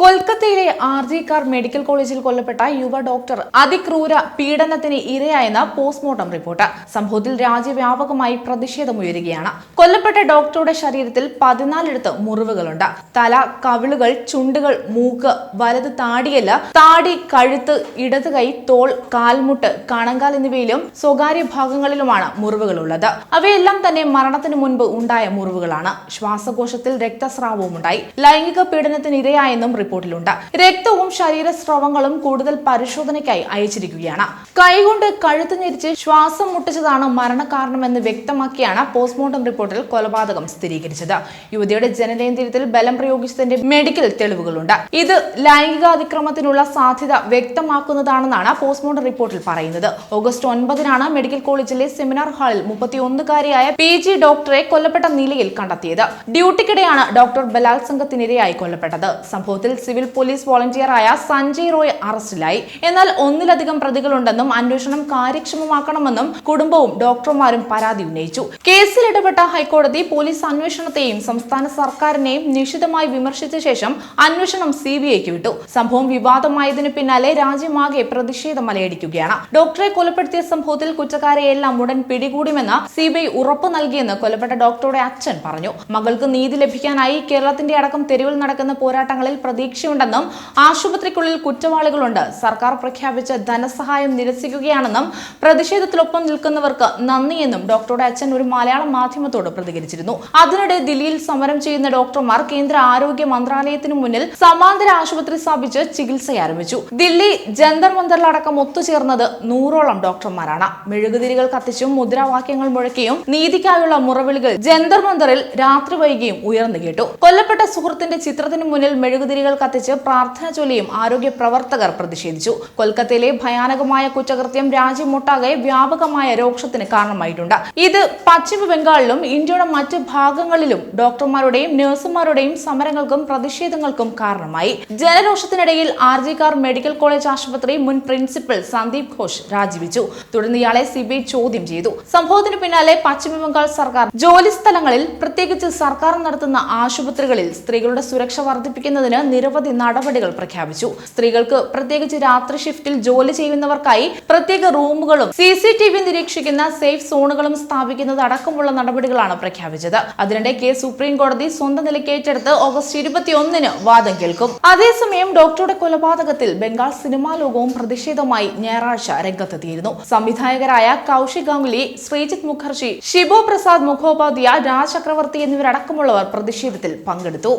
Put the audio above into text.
കൊൽക്കത്തയിലെ R G car medical കോളേജിൽ കൊല്ലപ്പെട്ട യുവ ഡോക്ടർ അതിക്രൂര പീഡനത്തിന് ഇരയായെന്ന് പോസ്റ്റ്മോർട്ടം റിപ്പോർട്ട്. സംഭവത്തിൽ രാജ്യവ്യാപകമായി പ്രതിഷേധമുയരുകയാണ് കൊല്ലപ്പെട്ട ഡോക്ടറുടെ ശരീരത്തിൽ പതിനാലിടത്ത് മുറിവുകളുണ്ട്. തല കവിളുകൾ ചുണ്ടുകൾ മൂക്ക് വലത് താടിയല്ല താടി കഴുത്ത് ഇടത് കൈ തോൾ കാൽമുട്ട് കണങ്കാൽ എന്നിവയിലും സ്വകാര്യ ഭാഗങ്ങളിലുമാണ് മുറിവുകളുള്ളത്. അവയെല്ലാം തന്നെ മരണത്തിന് മുൻപ് ഉണ്ടായ മുറിവുകളാണ്. ശ്വാസകോശത്തിൽ രക്തസ്രാവവും ഉണ്ടായി ലൈംഗിക പീഡനത്തിന് ഇരയായെന്നും റിപ്പോർട്ടിലുണ്ട്. രക്തവും ശരീരസ്രവങ്ങളും കൂടുതൽ പരിശോധനയ്ക്കായി അയച്ചിരിക്കുകയാണ്. കൈകൊണ്ട് കഴുത്ത് ഞെരിച്ച് ശ്വാസം മുട്ടിച്ചതാണ് മരണകാരണമെന്ന് വ്യക്തമാക്കിയാണ് പോസ്റ്റ്മോർട്ടം റിപ്പോർട്ടിൽ കൊലപാതകം സ്ഥിരീകരിച്ചത്. യുവതിയുടെ ജനനേന്ദ്രിയത്തിൽ ബലം പ്രയോഗിച്ചതിന്റെ മെഡിക്കൽ തെളിവുകളുണ്ട്. ഇത് ലൈംഗികാതിക്രമത്തിനുള്ള സാധ്യത വ്യക്തമാക്കുന്നതാണെന്നാണ് പോസ്റ്റ്മോർട്ടം റിപ്പോർട്ടിൽ പറയുന്നത്. ഓഗസ്റ്റ് ഒൻപതിനാണ് മെഡിക്കൽ കോളേജിലെ സെമിനാർ ഹാളിൽ മുപ്പത്തിയൊന്നുകാരിയായ പി ജി ഡോക്ടറെ കൊല്ലപ്പെട്ട നിലയിൽ കണ്ടെത്തിയത്. ഡ്യൂട്ടിക്കിടെയാണ് ഡോക്ടർ ബലാത്സംഗത്തിനിരയായി കൊല്ലപ്പെട്ടത്. സംഭവത്തിൽ സിവിൽ പോലീസ് വോളണ്ടിയറായ സഞ്ജയ് റോയ് അറസ്റ്റിലായി. എന്നാൽ ഒന്നിലധികം പ്രതികളുണ്ടെന്നും അന്വേഷണം കാര്യക്ഷമമാക്കണമെന്നും കുടുംബവും ഡോക്ടർമാരും പരാതി ഉന്നയിച്ചു. കേസിൽ ഇടപെട്ട ഹൈക്കോടതി പോലീസ് അന്വേഷണത്തെയും സംസ്ഥാന സർക്കാരിനെയും നിശിതമായി വിമർശിച്ച ശേഷം അന്വേഷണം സി ബി ഐക്ക് വിട്ടു. സംഭവം വിവാദമായതിനു പിന്നാലെ രാജ്യമാകെ പ്രതിഷേധം മലയടിക്കുകയാണ് ഡോക്ടറെ കൊലപ്പെടുത്തിയ സംഭവത്തിൽ കുറ്റക്കാരെയെല്ലാം ഉടൻ പിടികൂടുമെന്ന് സി ബി ഐ ഉറപ്പു നൽകിയെന്ന് കൊല്ലപ്പെട്ട ഡോക്ടറുടെ അച്ഛൻ പറഞ്ഞു. മകൾക്ക് നീതി ലഭിക്കാനായി കേരളത്തിന്റെ അടക്കം തെരുവിൽ നടക്കുന്ന പോരാട്ടങ്ങളിൽ പ്രതീക്ഷയുണ്ടെന്നും ആശുപത്രിക്കുള്ളിൽ കുറ്റവാളികളുണ്ട്. സർക്കാർ പ്രഖ്യാപിച്ച ധനസഹായം നിരസിക്കുകയാണെന്നും പ്രതിഷേധത്തിലൊപ്പം നിൽക്കുന്നവർക്ക് നന്ദിയെന്നും ഡോക്ടറുടെ അച്ഛൻ ഒരു മലയാള മാധ്യമത്തോട് പ്രതികരിച്ചിരുന്നു. അതിനിടെ ദില്ലിയിൽ സമരം ചെയ്യുന്ന ഡോക്ടർമാർ കേന്ദ്ര ആരോഗ്യ മന്ത്രാലയത്തിനു മുന്നിൽ സമാന്തര ആശുപത്രി സ്ഥാപിച്ച് ചികിത്സ ആരംഭിച്ചു ദില്ലി ജന്തർ മന്ദറിലടക്കം ഒത്തുചേർന്നത് നൂറോളം ഡോക്ടർമാരാണ്. മെഴുകുതിരികൾ കത്തിച്ചും മുദ്രാവാക്യങ്ങൾ മുഴക്കിയും നീതിക്കായുള്ള മുറവിളികൾ ജന്തർ മന്ദറിൽ രാത്രി വൈകിയും ഉയർന്നു കേട്ടു. കൊല്ലപ്പെട്ട സുഹൃത്തിന്റെ ചിത്രത്തിന് മുന്നിൽ മെഴുകുതിരികൾ കത്തിച്ച് പ്രാർത്ഥന ചൊല്ലിയും ആരോഗ്യ പ്രവർത്തകർ പ്രതിഷേധിച്ചു. കൊൽക്കത്തയിലെ ഭയാനകമായ കുറ്റകൃത്യം രാജ്യമൊട്ടാകെ വ്യാപകമായ രോക്ഷത്തിന് കാരണമായിട്ടുണ്ട്. ഇത് പശ്ചിമ ബംഗാളിലും ഇന്ത്യയുടെ മറ്റ് ഭാഗങ്ങളിലും ഡോക്ടർമാരുടെയും നഴ്സുമാരുടെയും സമരങ്ങൾക്കും പ്രതിഷേധങ്ങൾക്കും കാരണമായി. ജനരോഷത്തിനിടയിൽ ആർ കാർ മെഡിക്കൽ കോളേജ് ആശുപത്രി മുൻ പ്രിൻസിപ്പൽ സന്ദീപ് ഘോഷ് രാജിവെച്ചു. തുടർന്ന് ഇയാളെ സിബിഐ ചോദ്യം ചെയ്തു. സംഭവത്തിന് പിന്നാലെ പശ്ചിമ ബംഗാൾ സർക്കാർ ജോലി സ്ഥലങ്ങളിൽ പ്രത്യേകിച്ച് സർക്കാർ നടത്തുന്ന ആശുപത്രികളിൽ സ്ത്രീകളുടെ സുരക്ഷ വർദ്ധിപ്പിക്കുന്നതിന് നിരവധി നടപടികൾ പ്രഖ്യാപിച്ചു. സ്ത്രീകൾക്ക് പ്രത്യേകിച്ച് രാത്രി ഷിഫ്റ്റിൽ ജോലി ചെയ്യുന്നവർക്കായി പ്രത്യേക റൂമുകളും സി സി ടി വി നിരീക്ഷിക്കുന്ന സേഫ് സോണുകളും സ്ഥാപിക്കുന്നത് അടക്കമുള്ള നടപടികളാണ് പ്രഖ്യാപിച്ചത്. അതിനിടെ കേസ് സുപ്രീം കോടതി സ്വന്തം നിലയ്ക്ക് ഏറ്റെടുത്ത് ഓഗസ്റ്റ് ഇരുപത്തിയൊന്നിന് വാദം കേൾക്കും. അതേസമയം ഡോക്ടറുടെ കൊലപാതകത്തിൽ ബംഗാൾ സിനിമാ ലോകവും പ്രതിഷേധമായി ഞായറാഴ്ച രംഗത്തെത്തിയിരുന്നു. സംവിധായകരായ കൗശിക് ഗാംഗുലി ശ്രീജിത് മുഖർജി ശിവോ പ്രസാദ് മുഖോപാധ്യായ രാജ് ചക്രവർത്തി എന്നിവരടക്കമുള്ളവർ പ്രതിഷേധത്തിൽ പങ്കെടുത്തു.